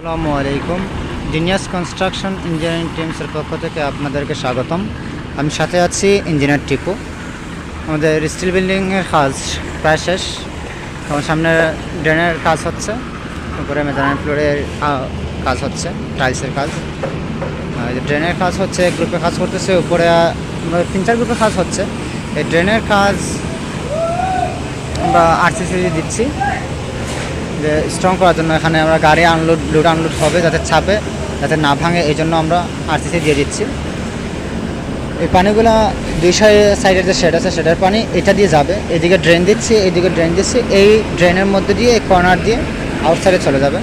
আসসালামু আলাইকুম। Genius construction engineering টিমসের পক্ষ থেকে আপনাদেরকে স্বাগতম। আমি সাথে আছি ইঞ্জিনিয়ার টিপু। আমাদের স্টিল বিল্ডিংয়ের কাজ প্রায় শেষ। আমার সামনে ড্রেনের কাজ হচ্ছে। উপরে মেজানের ফ্লোরের কাজ হচ্ছে টাইলসের কাজ। ড্রেনের কাজ হচ্ছে গ্রুপে কাজ করতেছে, উপরে তিন, চার গ্রুপে কাজ হচ্ছে। এই ড্রেনের কাজ আমরা আরসিসি দিচ্ছি। যে স্ট্রং করার জন্য এখানে আমরা গাড়ি আনলোড লোড আনলোড হবে যাতে ছাপে, যাতে না ভাঙে, এই জন্য আমরা আরসিসি দিয়ে দিচ্ছি। এই পানিগুলো দুই সাইডের যে শেড আছে সেটার পানি, এটা দিয়ে যাবে। এদিকে ড্রেন দিচ্ছি এইদিকে ড্রেন দিচ্ছি। এই ড্রেনের মধ্যে দিয়ে, এই কর্নার দিয়ে আউটসাইডে চলে যাবে।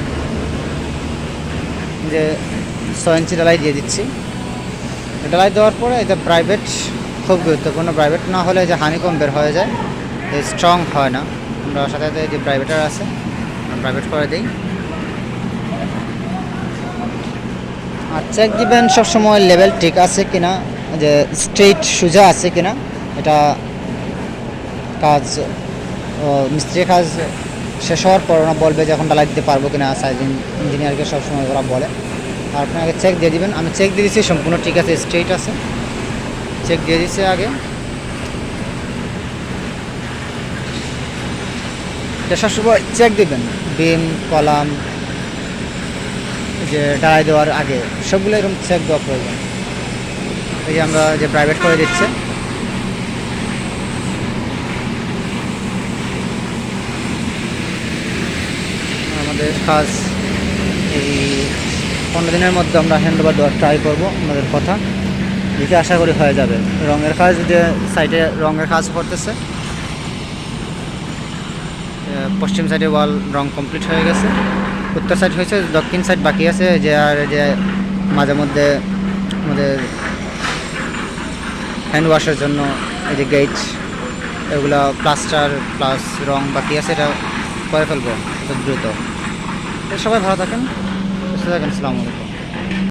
যে ছয় ইঞ্চি ডালাই দিয়ে দিচ্ছি। ডালাই দেওয়ার পরে এটা প্রাইভেট খুব গুরুত্বপূর্ণ। প্রাইভেট না হলে যে হানিকম বের হয়ে যায় স্ট্রং হয় না। আমরা সাথে সাথে যে প্রাইভেটার আছে প্রাইভেট করে দিই। আর চেক দিবেন সবসময় লেভেল ঠিক আছে কিনা যে স্ট্রেট সোজা আছে কিনা এটা কাজ ও, মিস্ত্রি কাজ শেষ হওয়ার পর ওরা বলবে যে এখন ডালাই দিতে পারব কিনা সাইজ ইঞ্জিনিয়ারকে সবসময় ওরা বলে। আর আপনি আগে চেক দিয়ে দিবেন আমি চেক দিয়ে দিচ্ছি সম্পূর্ণ ঠিক আছে স্ট্রেট আছে। চেক দিয়ে দিচ্ছি আগে। এটা সবসময় চেক দিবেন বিম কলাম, যে ডালাই দেওয়ার আগে সবগুলো এরকম চেক দেওয়া প্রয়োজন। এই যে আমরা যে প্রাইভেট করে দিচ্ছে। আমাদের কাজ এই পনেরো দিনের মধ্যে আমরা হ্যান্ড ওভার দেওয়ার ট্রাই করব আমাদের কথা। দেখে আশা করি হয়ে যাবে। রঙের কাজ যে সাইডে রঙের কাজ করতেছে পশ্চিম সাইডে ওয়াল রং কমপ্লিট হয়ে গেছে। উত্তর সাইড হয়েছে, দক্ষিণ সাইড বাকি আছে, যে আর যে মাঝে মধ্যে আমাদের হ্যান্ড ওয়াশের জন্য এই যে গেট এগুলো প্লাস্টার প্লাস রং বাকি আছে, এটা করে ফেলব দ্রুত। সবাই ভালো থাকেন, সুস্থ থাকেন আলাইকুম।